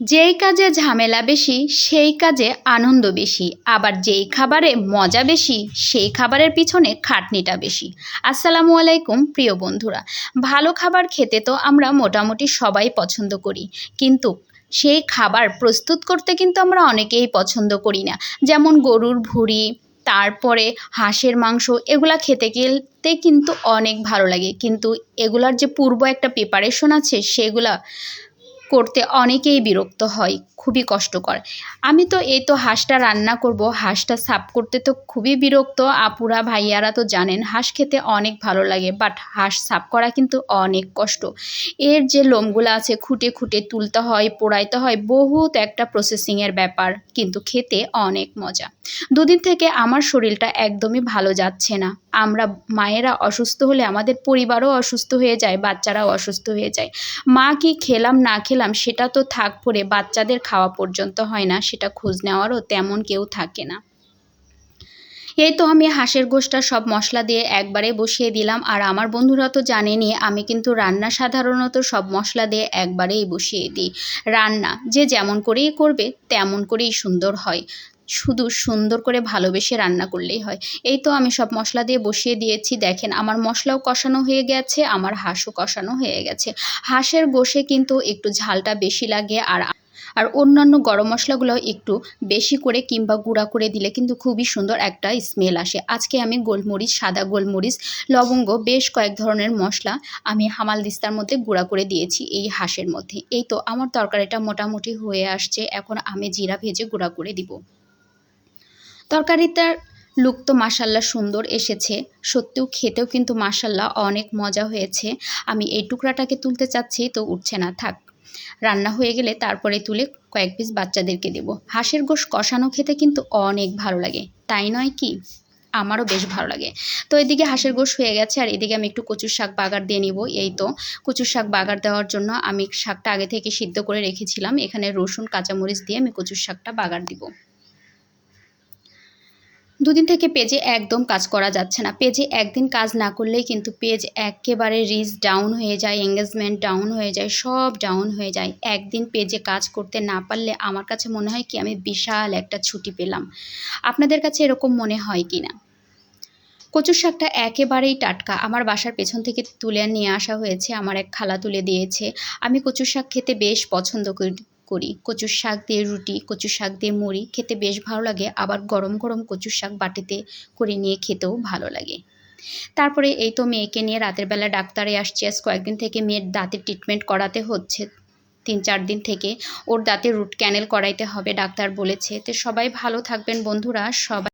যেই কাজে ঝামেলা বেশি, সেই কাজে আনন্দ বেশি। আবার যেই খাবারে মজা বেশি, সেই খাবারের পিছনে খাটনিটা বেশি। আসসালামু আলাইকুম, প্রিয় বন্ধুরা। ভালো খাবার খেতে তো আমরা মোটামুটি সবাই পছন্দ করি। কিন্তু সেই খাবার প্রস্তুত করতে কিন্তু আমরা অনেকেই পছন্দ করি না। যেমন গরুর ভুঁড়ি, তারপরে হাঁসের মাংস, এগুলা খেতে গেলতে কিন্তু অনেক ভালো লাগে। কিন্তু এগুলার যে পূর্ব একটা প্রিপারেশন আছে, সেগুলা করতে অনেকেই বিরক্ত হয়, খুবই কষ্টকর। আমি তো এই তো হাঁসটা রান্না করব, হাঁসটা সাফ করতে তো খুবই বিরক্ত। আপুরা, ভাইয়ারা তো জানেন, হাঁস খেতে অনেক ভালো লাগে বাট হাঁস সাফ করা কিন্তু অনেক কষ্ট। এর যে লোমগুলো আছে, খুঁটে খুঁটে তুলতে হয়, পোড়াইতে হয়, বহুত একটা প্রসেসিংয়ের ব্যাপার, কিন্তু খেতে অনেক মজা। দুদিন থেকে আমার শরীরটা একদমই ভালো যাচ্ছে না। আমরা মায়েরা অসুস্থ হলে আমাদের পরিবারও অসুস্থ হয়ে যায়, বাচ্চারাও অসুস্থ হয়ে যায়। মা কি খেলাম, না খেলাম সেটা তো থাক পরে বাচ্চাদের খাওয়া পর্যন্ত হয় না, সেটা খোঁজ নেওয়ারও তেমন কেউ থাকে না। এই তো আমি হাঁসের গোষ্ঠটা সব মশলা দিয়ে একবারে বসিয়ে দিলাম, আর আমার বন্ধুরা তো জানেনি আমি কিন্তু রান্না সাধারণত সব মশলা দিয়ে একবারেই বসিয়ে দিই। রান্না যে যেমন করেই করবে, তেমন করেই সুন্দর হয়। শুধু সুন্দর করে ভালোবেসে রান্না করলেই হয়। এই তো আমি সব মশলা দিয়ে বসিয়ে দিয়েছি, দেখেন আমার মশলাও কষানো হয়ে গেছে, আমার হাঁসও কষানো হয়ে গেছে। হাঁসের গোষে কিন্তু একটু ঝালটা বেশি লাগে আর আর অন্যান্য গরম মশলাগুলো একটু বেশি করে কিংবা গুঁড়া করে দিলে কিন্তু খুবই সুন্দর একটা স্মেল আসে। আজকে আমি গোলমরিচ, সাদা গোলমরিচ, লবঙ্গ, বেশ কয়েক ধরনের মশলা আমি হামাল দিস্তার মধ্যে গুঁড়া করে দিয়েছি এই হাঁসের মধ্যে। এই তো আমার তরকারিটা মোটামুটি হয়ে আসছে, এখন আমি জিরা ভেজে গুঁড়া করে দিব। তরকারিটার লুক তো মাসাল্লাহ সুন্দর এসেছে। সত্যিও খেতেও কিন্তু মাসাল্লাহ অনেক মজা হয়েছে। আমি এই টুকরাটাকে তুলতে চাচ্ছি, তো উঠছে না, থাক। রান্না হয়ে গেলে তারপরে তুলে কয়েক পিস বাচ্চাদেরকে দেব। হাঁসের গোশ কষানো খেতে কিন্তু অনেক ভালো লাগে। তাই নয় কি? আমারও বেশ ভালো লাগে। তো এদিকে হাঁসের গোশ হয়ে গেছে, আর এদিকে আমি একটু কচুর শাক বাগার দিয়ে নিব। এই তো, কচুর শাক বাগার দেওয়ার জন্য আমি শাকটা আগে থেকে সিদ্ধ করে রেখেছিলাম। এখানে রসুন, কাঁচামরিচ দিয়ে আমি কচুর শাকটা বাগার দিব। দুদিন থেকে পেজে একদম কাজ করা যাচ্ছে না। পেজে একদিন কাজ না করলেই কিন্তু পেজ একেবারে রিচ ডাউন হয়ে যায় এঙ্গেজমেন্ট ডাউন হয়ে যায়, সব ডাউন হয়ে যায়। একদিন পেজে কাজ করতে না পারলে আমার কাছে মনে হয় কি আমি বিশাল একটা ছুটি পেলাম। আপনাদের কাছে এরকম মনে হয় কি না? কচুর শাকটা একেবারেই টাটকা। আমার বাসার পেছন থেকে তুলে নিয়ে আসা হয়েছে, আমার এক খালা তুলে দিয়েছে। আমি কচুর শাক খেতে বেশ পছন্দ করি। করি। কচুর শাক দিয়ে রুটি, কচুর শাক দিয়ে মুড়ি খেতে বেশ ভালো লাগে। আবার গরম গরম কচুর শাক বাটিতে করে নিয়ে খেতেও ভালো লাগে। তারপরে এই তো মেয়েকে নিয়ে রাতের বেলা ডাক্তারে আসছে। আজ কয়েকদিন থেকে মেয়ের দাঁতের ট্রিটমেন্ট করাতে হচ্ছে। তিন, চার দিন থেকে ওর দাঁতে রুট ক্যানেল করাইতে হবে, ডাক্তার বলেছে। তো সবাই ভালো থাকবেন বন্ধুরা, সবাই